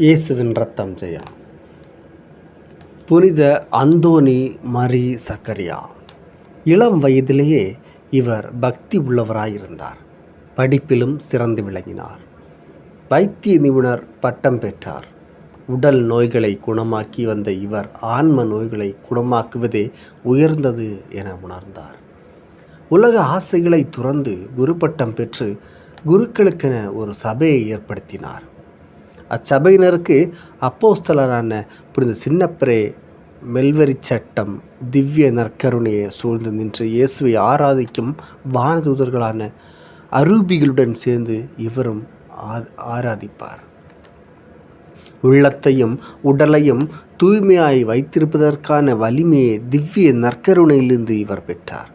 இயேசுவின் ரத்தம் ஜெயம். புனித அந்தோனி மரி சக்கரியா. இளம் வயதிலேயே இவர் பக்தி உள்ளவராயிருந்தார். படிப்பிலும் சிறந்து விளங்கினார். வைத்திய நிபுணர் பட்டம் பெற்றார். உடல் நோய்களை குணமாக்கி வந்த இவர் ஆன்ம நோய்களை குணமாக்குவதே உயர்ந்தது என உணர்ந்தார். உலக ஆசைகளை துறந்து குருப்பட்டம் பெற்று குருக்களுக்கென ஒரு சபையை ஏற்படுத்தினார். அச்சபையினருக்கு அப்போஸ்தலரான புனித சின்னப்பரே மெல்வரி சட்டம் திவ்ய நற்கருணையை சூழ்ந்து நின்று இயேசுவை ஆராதிக்கும் வானதூதர்களான அரூபிகளுடன் சேர்ந்து இவரும் ஆ- ஆராதிப்பார். உள்ளத்தையும் உடலையும் தூய்மையாய் வைத்திருப்பதற்கான வலிமையை திவ்ய நற்கருணையிலிருந்து இவர் பெற்றார்.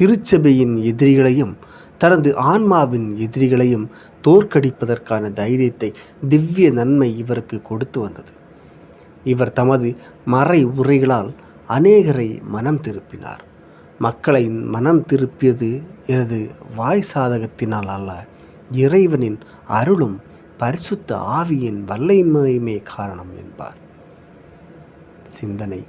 திருச்சபையின் எதிரிகளையும் தனது ஆன்மாவின் எதிரிகளையும் தோற்கடிப்பதற்கான தைரியத்தை திவ்ய நன்மை இவருக்கு கொடுத்து வந்தது. இவர் தமது மறை உரைகளால் அநேகரை மனம் திருப்பினார். மக்களை மனம் திருப்பியது எனது வாய் சாதகத்தினால் அல்ல இறைவனின் அருளும் பரிசுத்த ஆவியின் வல்லமையுமே காரணம் என்பார். சிந்தனை.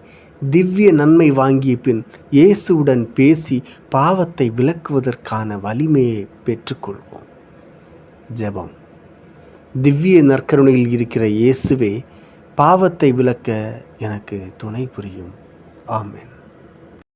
திவ்ய நன்மை வாங்கிய பின் இயேசுவுடன் பேசி பாவத்தை விளக்குவதற்கான வலிமையை பெற்றுக்கொள்வோம். ஜெபம். திவ்ய நற்கருணையில் இருக்கிற இயேசுவே பாவத்தை விலக்க எனக்கு துணை புரியும். ஆமேன்.